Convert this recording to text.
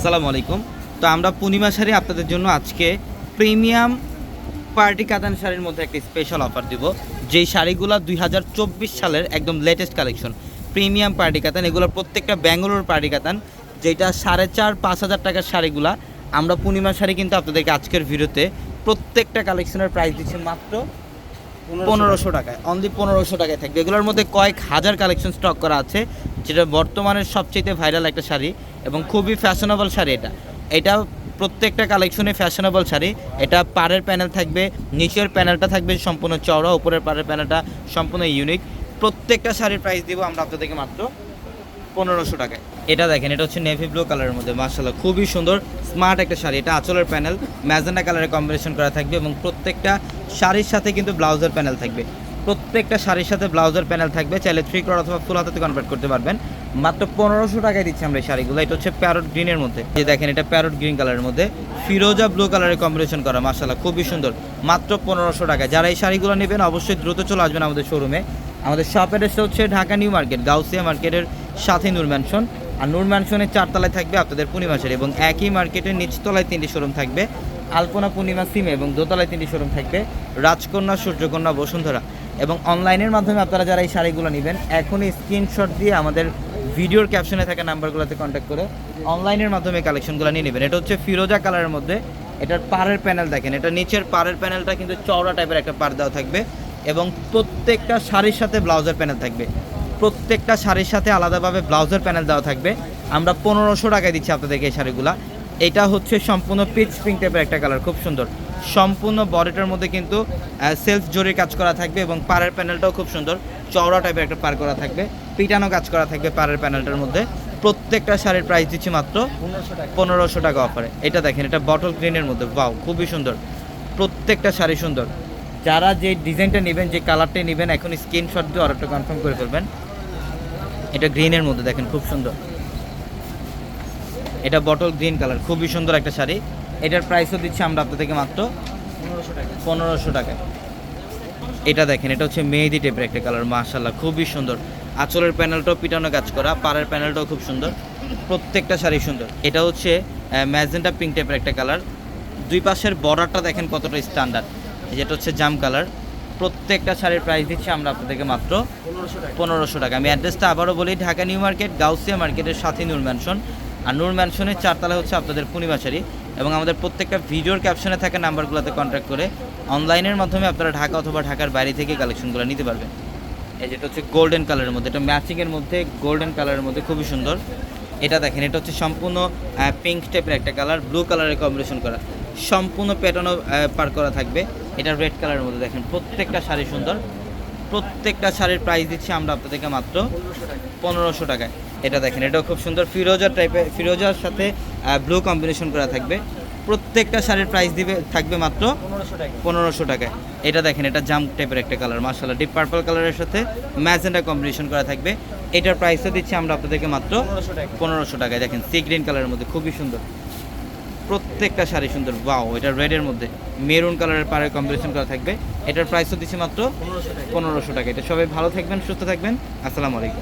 আসসালামু আলাইকুম। তো আমরা পূর্ণিমা শাড়ি আপনাদের জন্য আজকে প্রিমিয়াম পার্টি কাতান শাড়ির মধ্যে একটি স্পেশাল অফার দিব। যেই শাড়িগুলো দুই হাজার চব্বিশ সালের একদম লেটেস্ট কালেকশন প্রিমিয়াম পার্টি কাতান এগুলোর প্রত্যেকটা ব্যাঙ্গালোর পার্টি কাতান, যেটা সাড়ে চার, পাঁচ হাজার টাকার শাড়িগুলা। আমরা পূর্ণিমা শাড়ি কিন্তু আপনাদেরকে আজকের ভিডিওতে প্রত্যেকটা কালেকশনের প্রাইস দিচ্ছি মাত্র পনেরোশো টাকায় অনলি পনেরোশো টাকায় থাকবে। এগুলোর মধ্যে কয়েক হাজার কালেকশন স্টক করা আছে যেটা বর্তমানের সবচেয়ে ভাইরাল একটা শাড়ি এবং খুবই ফ্যাশনেবল শাড়ি এটা। এটা প্রত্যেকটা কালেকশনে ফ্যাশনেবল শাড়ি। এটা পাড়ের প্যানেল থাকবে নিচের প্যানেলটা থাকবে সম্পূর্ণ চওড়া উপরের পাড়ের প্যানেলটা সম্পূর্ণ ইউনিক প্রত্যেকটা শাড়ির প্রাইস দিব আমরা আপনাদেরকে মাত্র পনেরোশো টাকায়। এটা দেখেন, এটা হচ্ছে নেভি ব্লু কালারের মধ্যে মার্শাল্লাহ খুবই সুন্দর স্মার্ট একটা শাড়ি। এটা আঁচলের প্যানেল ম্যাজেন্ডা কালারের কম্বিনেশন করা থাকবে এবং প্রত্যেকটা শাড়ির সাথে কিন্তু ব্লাউজের প্যানেল থাকবে। প্রত্যেকটা শাড়ির সাথে ব্লাউজের প্যানেল থাকবে, চাইলে থ্রি ক্রোড অথবা ফুল হাতাতে কনভার্ট করতে পারবেন। মাত্র পনেরোশো টাকায় দিচ্ছি আমরা এই শাড়িগুলো, এটা হচ্ছে প্যারট গ্রিনের মধ্যে। যে দেখেন, এটা প্যারট গ্রিন কালারের মধ্যে, ফিরোজা ব্লু কালারের কম্বিনেশন করা মার্শাল্লাহ খুবই সুন্দর। মাত্র পনেরোশো টাকায়। যারা এই শাড়িগুলো নেবেন, অবশ্যই দ্রুত চলে আসবেন আমাদের শোরুমে আমাদের শপ অ্যাড্রেসটা হচ্ছে ঢাকা নিউ মার্কেট, গাউসিয়া মার্কেটের সাথে নূর ম্যানশন আর নূর ম্যানশনের চারতলায় থাকবে আপনাদের পূর্ণিমা শাড়ি এবং একই মার্কেটের নিচতলায় তিনটি শোরুম থাকবে। আলপনা পূর্ণিমা সিমে এবং দোতলায় তিনটি শোরুম থাকবে। রাজকন্যা, সূর্যকন্যা, বসুন্ধরা এবং অনলাইনের মাধ্যমে আপনারা যারা এই শাড়িগুলো নেবেন, এখনই স্ক্রিনশট দিয়ে আমাদের ভিডিওর ক্যাপশনে থাকা নাম্বারগুলোতে কন্ট্যাক্ট করে অনলাইনের মাধ্যমে কালেকশনগুলো নিয়ে নেবেন। এটা হচ্ছে ফিরোজা কালারের মধ্যে। এটার পাড়ের প্যানেল দেখেন, এটা নিচের পাড়ের প্যানেলটা কিন্তু চওড়া টাইপের একটা পাড় দেওয়া থাকবে এবং প্রত্যেকটা শাড়ির সাথে ব্লাউজের প্যানেল থাকবে। প্রত্যেকটা শাড়ির সাথে আলাদাভাবে ব্লাউজের প্যানেল দেওয়া থাকবে। আমরা পনেরোশো টাকায় দিচ্ছি আপনাদেরকে এই শাড়িগুলা। এটা হচ্ছে সম্পূর্ণ পিচ পিঙ্ক টাইপের একটা কালার, খুব সুন্দর। সম্পূর্ণ বডিটার মধ্যে কিন্তু সেলফ জরির কাজ করা থাকবে এবং পাড়ের প্যানেলটাও খুব সুন্দর। চওড়া টাইপের একটা পার করা থাকবে, পিটানো কাজ করা থাকবে পাড়ের প্যানেলটার মধ্যে। প্রত্যেকটা শাড়ির প্রাইস দিচ্ছি মাত্র পনেরোশো টাকা অফারে এটা দেখেন, এটা বটল গ্রিনের মধ্যে বাও খুবই সুন্দর। প্রত্যেকটা শাড়ি সুন্দর। যারা যে ডিজাইনটা নেবেন, যে কালারটা নেবেন, এখন স্ক্রিনশট দিয়ে অর্ডারটা কনফার্ম করে ফেলবেন। এটা গ্রিনের মধ্যে দেখেন খুব সুন্দর। এটা বটল গ্রিন কালার খুবই সুন্দর একটা শাড়ি। এটার প্রাইসও দিচ্ছি আমরা আপনাদেরকে মাত্র পনেরোশো টাকা। এটা দেখেন এটা হচ্ছে মেহেদি টাইপের একটা কালার মাশাল্লাহ খুবই সুন্দর। আঁচলের প্যানেলটাও পিটানো কাজ করা পাড়ের প্যানেলটাও খুব সুন্দর। প্রত্যেকটা শাড়ি সুন্দর। এটা হচ্ছে ম্যাজেন্টা পিঙ্ক টাইপের একটা কালার। দুই পাশের বর্ডারটা দেখেন কতটা স্ট্যান্ডার্ড যেটা হচ্ছে জাম কালার। প্রত্যেকটা শাড়ির প্রাইস দিচ্ছি আমরা আপনাদেরকে মাত্র পনেরোশো টাকা। আমি অ্যাড্রেসটা আবারও বলি, ঢাকা নিউ মার্কেট, গাউসিয়া মার্কেটের সাথে নূর ম্যানশন আর নূর ম্যানশনের চারতলা হচ্ছে আপনাদের পূর্ণিমা শাড়ি এবং আমাদের প্রত্যেকটা ভিডিওর ক্যাপশনে থাকা নাম্বারগুলোতে কন্ট্যাক্ট করে অনলাইনের মাধ্যমে আপনারা ঢাকা অথবা ঢাকার বাইরে থেকে কালেকশনগুলো নিতে পারবেন। এই যেটা হচ্ছে গোল্ডেন কালারের মধ্যে, এটা ম্যাচিংয়ের মধ্যে গোল্ডেন কালারের মধ্যে খুবই সুন্দর। এটা দেখেন, এটা হচ্ছে সম্পূর্ণ পিঙ্ক টাইপের একটা কালার ব্লু কালারের কম্বিনেশন করা। সম্পূর্ণ প্যাটার্নও পার করা থাকবে। এটা রেড কালারের মধ্যে দেখেন। প্রত্যেকটা শাড়ি সুন্দর। প্রত্যেকটা শাড়ির প্রাইস দিচ্ছি আমরা আপনাদেরকে মাত্র পনেরোশো টাকায়। এটা দেখেন এটাও খুব সুন্দর। ফিরোজার টাইপের ফিরোজার সাথে ব্লু কম্বিনেশন করা থাকবে। প্রত্যেকটা শাড়ির প্রাইস দিবে থাকবে মাত্র পনেরোশো টাকায়। এটা দেখেন এটা জাম টাইপের একটা কালার মার্শাল্লাহ ডিপ পার্পল কালারের সাথে ম্যাজেন্ডা কম্বিনেশন করা থাকবে। এটার প্রাইসও দিচ্ছি আমরা আপনাদেরকে মাত্র পনেরোশো পনেরোশো টাকায়। দেখেন সি গ্রিন কালারের মধ্যে খুবই সুন্দর। প্রত্যেকটা শাড়ি সুন্দর। বাও এটা রেডের মধ্যে। মেরুন কালারের পারে কম্বিনেশন করা থাকবে। এটার প্রাইসও দিচ্ছে মাত্র পনেরোশো টাকা। পনেরোশো টাকা। এটা সবাই ভালো থাকবেন সুস্থ থাকবেন। আসসালামু আলাইকুম।